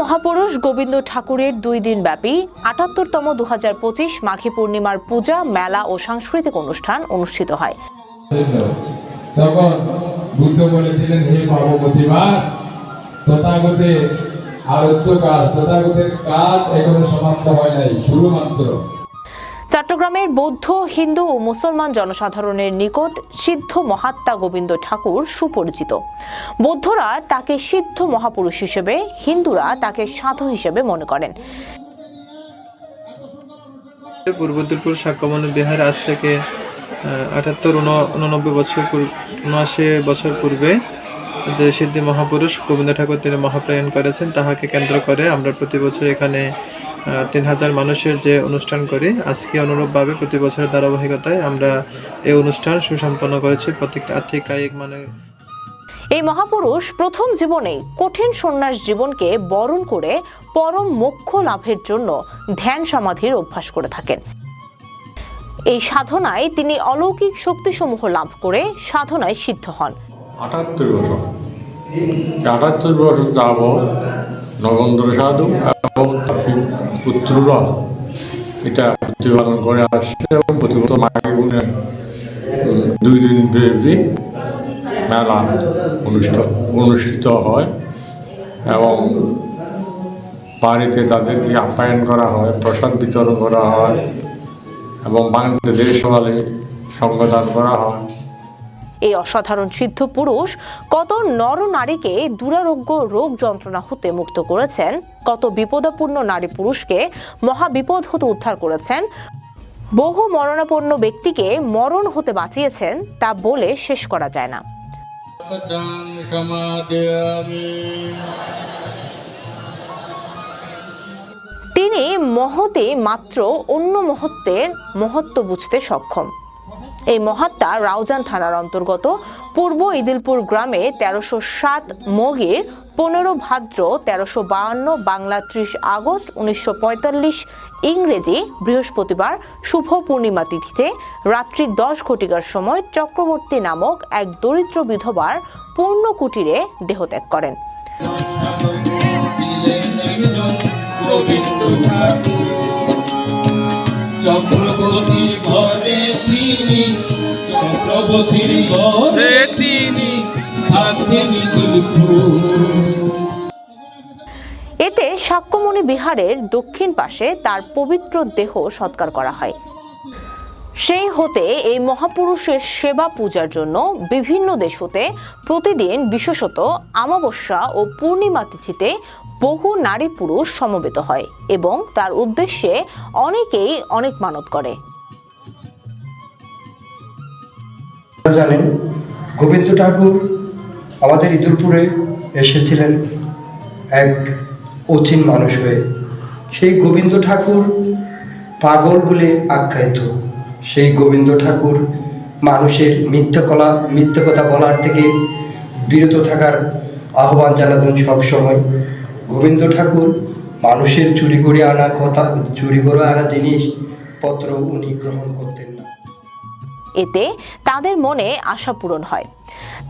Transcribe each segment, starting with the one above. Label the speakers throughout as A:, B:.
A: মহাপুরুষ গোবিন্দ ঠাকুরের দুই দিন ব্যাপী আটাত্তরতম দু হাজার পঁচিশ মাঘী পূর্ণিমার পূজা, মেলা ও সাংস্কৃতিক অনুষ্ঠান অনুষ্ঠিত হয়।
B: তখন বুদ্ধ বলেছিলেন, হে পার্বতীমা তথাগতে আরত্য কাজ, তথাগতের কাজ এখনও সমাপ্ত হয় নাই শুরুমাত্র
A: চট্টগ্রামের বৌদ্ধ, হিন্দু ও মুসলমান জনসাধারণের নিকট সিদ্ধ মহাত্মা গোবিন্দ ঠাকুর সুপরিচিত। বৌদ্ধরা তাকে সিদ্ধ মহাপুরুষ হিসেবে, হিন্দুরা তাকে সাধু হিসেবে মনে করেন।
C: পূর্ব পূর্বদুলপুর সাক্ষ্যমণি বিহার আজ থেকে আটাত্তর উননব্বই বছর উনআশি বছর পূর্বে যে সিদ্ধি মহাপুরুষ গোবিন্দ ঠাকুর তিনি মহাপ্রয়াণ করেছেন, তাহাকে কেন্দ্র করে আমরা প্রতি বছর এখানে তিন হাজার মানুষের যে অনুষ্ঠান করি, আজকে অনুরূপভাবে প্রতি বছরের ধারাবাহিকতায় আমরা এই অনুষ্ঠান সুসম্পন্ন করেছি। প্রত্যেকটা আর্থিক, কায়িক মানে
A: এই মহাপুরুষ প্রথম জীবনে কঠিন সন্ন্যাস জীবনকে বরণ করে পরম মোক্ষ লাভের জন্য ধ্যান সমাধির অভ্যাস করে থাকেন। এই সাধনায় তিনি অলৌকিক শক্তিসমূহ লাভ করে সাধনায় সিদ্ধ হন।
D: আটাত্তর বছর। আটাত্তর বছর যাব নগেন্দ্র সাধু এবং তার পুত্ররা। এটা প্রতিপালন করে আসছে এবং প্রতি বছর মাঘে গুণে দুই দিন ব্যাপী মেলা অনুষ্ঠান অনুষ্ঠিত হয় এবং বাড়িতে তাদেরকে আপ্যায়ন করা হয়, প্রসাদ বিতরণ করা হয় এবং বাংলাদেশ সকালে সঙ্গদান করা হয়।
A: এই অসাধারণ সিদ্ধ পুরুষ কত নর নারীকে দুরারোগ্য রোগ যন্ত্রণা হতে মুক্ত করেছেন কত বিপদাপূর্ণ নারী পুরুষকে মহাবিপদ হতে উদ্ধার করেছেন বহু মরণাপন্ন ব্যক্তিকে মরণ হতে বাঁচিয়েছেন তা বলে শেষ করা যায় না। তিনি মহতে মাত্র অন্য মহত্বের মহত্ব বুঝতে সক্ষম। এই মহাত্মা রাউজান থানার অন্তর্গত পূর্ব ইদিলপুর গ্রামে তেরোশো সাত মগির পনেরো ভাদ্র তেরোশো বাহান্ন বাংলা ত্রিশ আগস্ট উনিশশো পঁয়তাল্লিশ ইংরেজি বৃহস্পতিবার শুভ পূর্ণিমা তিথিতে রাত্রি দশ ঘটিকার সময় চক্রবর্তী নামক এক দরিদ্র বিধবার পূর্ণ কুটিরে দেহত্যাগ করেন।
E: তিনি তিনি থাকেন
A: এতে সাক্যমণি বিহারের দক্ষিণ পাশে তার পবিত্র দেহ সৎকার করা হয়। সেই হতে এই মহাপুরুষের সেবা পূজার জন্য বিভিন্ন দেশ হতে প্রতিদিন বিশেষত আমাবস্যা ও পূর্ণিমা তিথিতে বহু নারী পুরুষ সমবেত হয় এবং তার উদ্দেশ্যে অনেকেই অনেক মানত করে।
F: জানেন, গোবিন্দ ঠাকুর আমাদের ইদুরপুরে এসেছিলেন এক অচিন মানুষ হয়ে। সেই গোবিন্দ ঠাকুর পাগল বলে আখ্যায়িত। সেই গোবিন্দ ঠাকুর মানুষের মিথ্যা কলা, মিথ্যে কথা বলার থেকে বিরত থাকার আহ্বান জানাতেন সবসময়। গোবিন্দ ঠাকুর মানুষের চুরি করে আনা কথা, চুরি করে আনা জিনিস পত্র উনি গ্রহণ করতেন
A: এতে তাদের মনে আশা পূরণ হয়।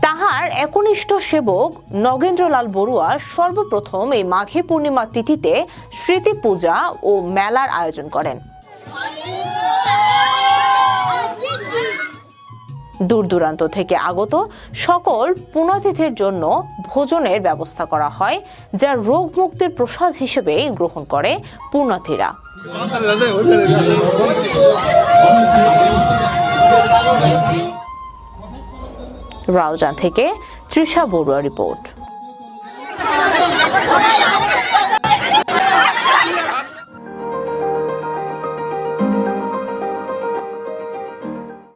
A: তাহার একনিষ্ঠ সেবক নগেন্দ্রলাল বড়ুয়া সর্বপ্রথম এই মাঘী পূর্ণিমা তিথিতে স্মৃতি পূজা ও মেলার আয়োজন করেন। দূর দূরান্ত থেকে আগত সকল পুণ্যাতিথির জন্য ভোজনের ব্যবস্থা করা হয়, যা রোগ মুক্তির প্রসাদ হিসেবে গ্রহণ করে পুণ্যার্থীরা। রাউজান থেকে তৃষা বড়ুয়া রিপোর্ট।